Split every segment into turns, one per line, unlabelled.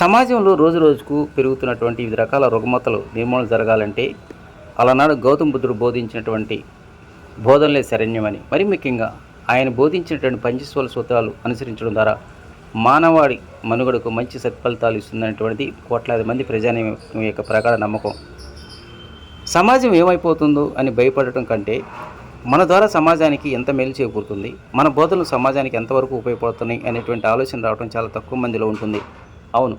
సమాజంలో రోజు రోజుకు పెరుగుతున్నటువంటి వివిధ రకాల రుగ్మతలు నిర్మూలన జరగాలంటే అలనాడు గౌతమ బుద్ధుడు బోధించినటువంటి బోధనలే శరణ్యమని. మరి ముఖ్యంగా ఆయన బోధించినటువంటి పంచస్వల సూత్రాలు అనుసరించడం ద్వారా మానవాడి మనుగడకు మంచి సత్ఫలితాలు ఇస్తుందనేటువంటిది కోట్లాది మంది ప్రజానీకం యొక్క ప్రకార నమ్మకం. సమాజం ఏమైపోతుందో అని భయపడటం కంటే మన ద్వారా సమాజానికి ఎంత మేలు చేకూరుతుంది మన బోధనలు సమాజానికి ఎంతవరకు ఉపయోగపడుతున్నాయి అనేటువంటి ఆలోచన రావడం చాలా తక్కువ మందిలో ఉంటుంది. అవును.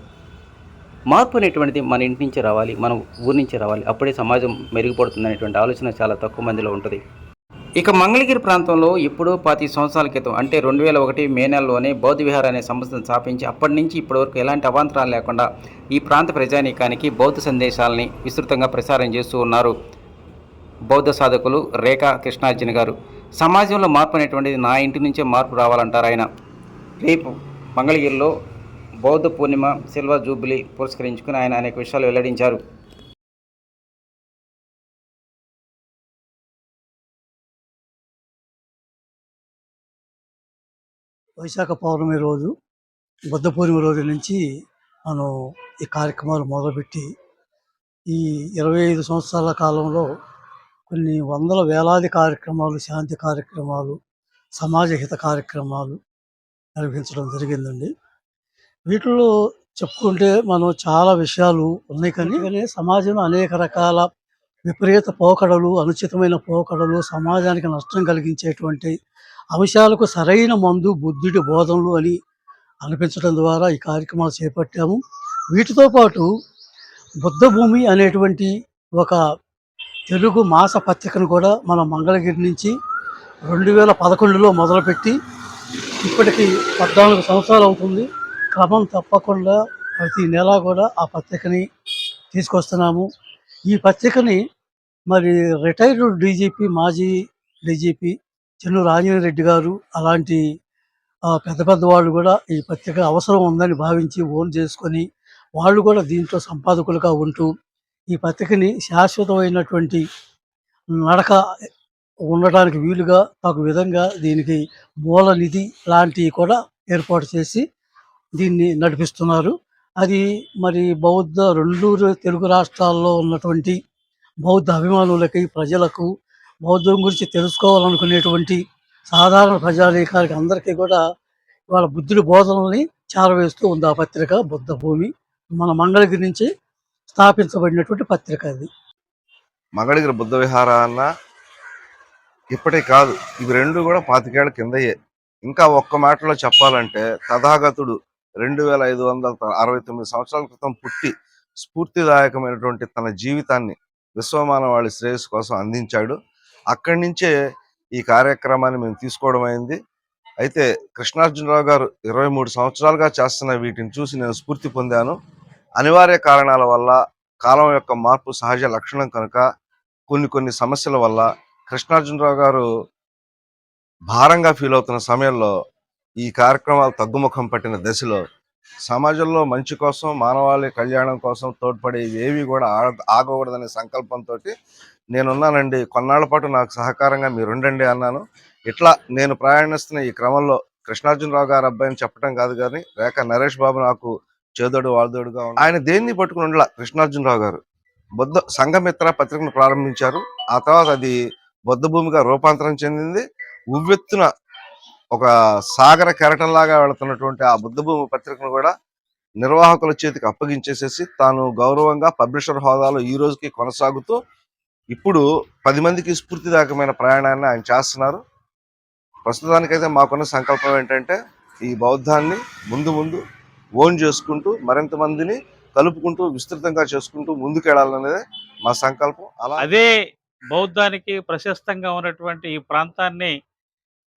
మార్పు అనేటువంటిది మన ఇంటి నుంచి రావాలి మనం ఊరి నుంచి రావాలి. అప్పుడే సమాజం మెరుగుపడుతుంది అనేటువంటి ఆలోచన చాలా తక్కువ మందిలో ఉంటుంది. ఇక మంగళగిరి ప్రాంతంలో ఇప్పుడు పాతి సంవత్సరాల క్రితం అంటే రెండు వేల ఒకటి మే నెలలోనే బౌద్ధ విహార్ అనే సంస్థను స్థాపించి అప్పటి నుంచి ఇప్పటివరకు ఎలాంటి అవాంతరాలు లేకుండా ఈ ప్రాంత ప్రజానీకానికి బౌద్ధ సందేశాలని విస్తృతంగా ప్రసారం చేస్తూ ఉన్నారు బౌద్ధ సాధకులు రేఖా కృష్ణార్జున గారు. సమాజంలో మార్పు అనేటువంటిది నా ఇంటి నుంచే మార్పు రావాలంటారు ఆయన. రేపు మంగళగిరిలో బౌద్ధ పూర్ణిమ సిల్వర్ జూబిలీ పురస్కరించుకుని ఆయన అనేక విషయాలు వెల్లడించారు.
వైశాఖ పౌర్ణమి రోజు బుద్ధ పూర్ణిమ రోజు నుంచి మనం ఈ కార్యక్రమాలు మొదలుపెట్టి ఈ ఇరవై ఐదు సంవత్సరాల కాలంలో కొన్ని వందల వేలాది కార్యక్రమాలు శాంతి కార్యక్రమాలు సమాజ హిత కార్యక్రమాలు నిర్వహించడం జరిగిందండి. వీటిలో చెప్పుకుంటే మనం చాలా విషయాలు ఉన్నాయి కానీ సమాజంలో అనేక రకాల విపరీత పోకడలు అనుచితమైన పోకడలు సమాజానికి నష్టం కలిగించేటువంటి అంశాలకు సరైన మందు బుద్ధుడి బోధనలు అని అనిపించడం ద్వారా ఈ కార్యక్రమాలు చేపట్టాము. వీటితో పాటు బుద్ధ భూమి అనేటువంటి ఒక తెలుగు మాస పత్రికను కూడా మన మంగళగిరి నుంచి రెండు వేల పదకొండులో మొదలుపెట్టి ఇప్పటికి పద్నాలుగు సంవత్సరాలు అవుతుంది. క్రమం తప్పకుండా ప్రతి నెల కూడా ఆ పత్రికని తీసుకొస్తున్నాము. ఈ పత్రికని మరి రిటైర్డ్ డీజీపీ మాజీ డీజీపీ చెన్నూరు ఆంజనేయ రెడ్డి గారు అలాంటి పెద్ద పెద్ద వాళ్ళు కూడా ఈ పత్రిక అవసరం ఉందని భావించి ఓన్ చేసుకొని వాళ్ళు కూడా దీంట్లో సంపాదకులుగా ఉంటూ ఈ పత్రికని శాశ్వతమైనటువంటి నడక ఉండటానికి వీలుగా ఒక విధంగా దీనికి మూల నిధి లాంటివి కూడా ఏర్పాటు చేసి దీన్ని నడిపిస్తున్నారు. అది మరి బౌద్ధ రెండు తెలుగు రాష్ట్రాల్లో ఉన్నటువంటి బౌద్ధ అభిమానులకి ప్రజలకు బౌద్ధం గురించి తెలుసుకోవాలనుకునేటువంటి సాధారణ ప్రజానీకానికి అందరికీ కూడా వాళ్ళ బుద్ధుడి బోధనల్ని చేరవేస్తూ ఉంది ఆ పత్రిక బుద్ధ భూమి. మన మంగళగిరి నుంచి స్థాపించబడినటువంటి పత్రిక అది.
మంగళగిరి బుద్ధ విహారాల ఇప్పటికి కాదు ఇవి రెండు కూడా పాతికేళ్ళ కిందయ్యే ఇంకా ఒక్క మాటలో చెప్పాలంటే తథాగతుడు రెండు వేల ఐదు వందల అరవై తొమ్మిది సంవత్సరాల క్రితం పుట్టి స్ఫూర్తిదాయకమైనటువంటి తన జీవితాన్ని విశ్వమానవాళి శ్రేయస్సు కోసం అందించాడు. అక్కడి నుంచే ఈ కార్యక్రమాన్ని మేము తీసుకోవడం అయింది. అయితే కృష్ణార్జునరావు గారు ఇరవై మూడు సంవత్సరాలుగా చేస్తున్న వీటిని చూసి నేను స్ఫూర్తి పొందాను. అనివార్య కారణాల వల్ల కాలం యొక్క మార్పు సహజ లక్షణం కనుక కొన్ని కొన్ని సమస్యల వల్ల కృష్ణార్జునరావు గారు భారంగా ఫీల్ అవుతున్న సమయంలో ఈ కార్యక్రమాలు తగ్గుముఖం పట్టిన దశలో సమాజంలో మంచి కోసం మానవాళి కళ్యాణం కోసం తోడ్పడే ఏవి కూడా ఆగకూడదనే సంకల్పంతో నేనున్నానండి. కొన్నాళ్ళ పాటు నాకు సహకారంగా మీరు ఉండండి అన్నాను. ఇట్లా నేను ప్రయాణిస్తున్న ఈ క్రమంలో కృష్ణార్జునరావు గారు అబ్బాయిని చెప్పడం కాదు కానీ రేఖ నరేష్ బాబు నాకు చేదోడు వాల్దోడుగా ఆయన దేన్ని పట్టుకుని ఉండలా? కృష్ణార్జునరావు గారు. బుద్ధ సంఘమిత్ర పత్రికను ప్రారంభించారు. ఆ తర్వాత అది బుద్ధ భూమిగా రూపాంతరం చెందింది. ఉవ్వెత్తున ఒక సాగర కెరటంలాగా వెళుతున్నటువంటి ఆ బుద్ధ భూమి పత్రికను కూడా నిర్వాహకుల చేతికి అప్పగించేసేసి తాను గౌరవంగా పబ్లిషర్ హోదాలో ఈ రోజుకి కొనసాగుతూ ఇప్పుడు పది మందికి స్ఫూర్తిదాయకమైన ప్రయాణాన్ని ఆయన చేస్తున్నారు. ప్రస్తుతానికైతే మాకున్న సంకల్పం ఏంటంటే ఈ బౌద్ధాన్ని ముందు ముందు ఓన్ చేసుకుంటూ మరింత మందిని కలుపుకుంటూ విస్తృతంగా చేసుకుంటూ ముందుకెళ్ళాలనేదే మా సంకల్పం. అలా
అదే బౌద్ధానికి ప్రశస్తంగా ఉన్నటువంటి ఈ ప్రాంతాన్ని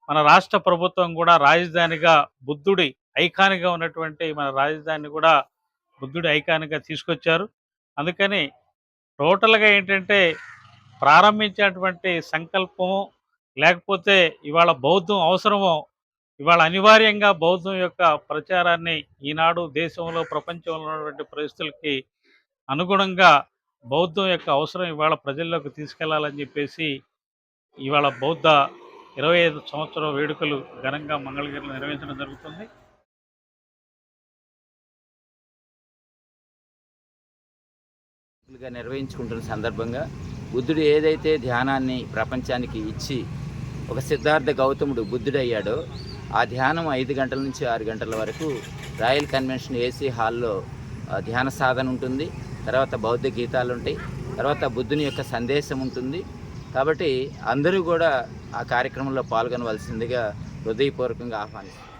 మన రాష్ట్ర ప్రభుత్వం కూడా రాజధానిగా బుద్ధుడి ఐకాన్గా ఉన్నటువంటి మన రాజధాని కూడా బుద్ధుడి ఐకాన్గా తీసుకొచ్చారు. అందుకని టోటల్గా ఏంటంటే ప్రారంభించినటువంటి సంకల్పము లేకపోతే ఇవాళ బౌద్ధం అవసరమో ఇవాళ అనివార్యంగా బౌద్ధం యొక్క ప్రచారాన్ని ఈనాడు దేశంలో ప్రపంచంలో ఉన్నటువంటి పరిస్థితులకి అనుగుణంగా బౌద్ధం యొక్క అవసరం ఇవాళ ప్రజల్లోకి తీసుకెళ్ళాలని చెప్పేసి ఇవాళ బౌద్ధ ఇరవై ఐదు సంవత్సరం వేడుకలు ఘనంగా మంగళగిరిలో నిర్వహించడం జరుగుతుంది.
నిర్వహించుకుంటున్న సందర్భంగా బుద్ధుడు ఏదైతే ధ్యానాన్ని ప్రపంచానికి ఇచ్చి ఒక సిద్ధార్థ గౌతముడు బుద్ధుడయ్యాడో ఆ ధ్యానం ఐదు గంటల నుంచి ఆరు గంటల వరకు రాయల్ కన్వెన్షన్ ఏసీ హాల్లో ధ్యాన సాధన ఉంటుంది. తర్వాత బౌద్ధ గీతాలు ఉంటాయి. తర్వాత బుద్ధుని యొక్క సందేశం ఉంటుంది. కాబట్టి అందరూ కూడా ఆ కార్యక్రమంలో పాల్గొనవలసిందిగా హృదయపూర్వకంగా ఆహ్వానిస్తారు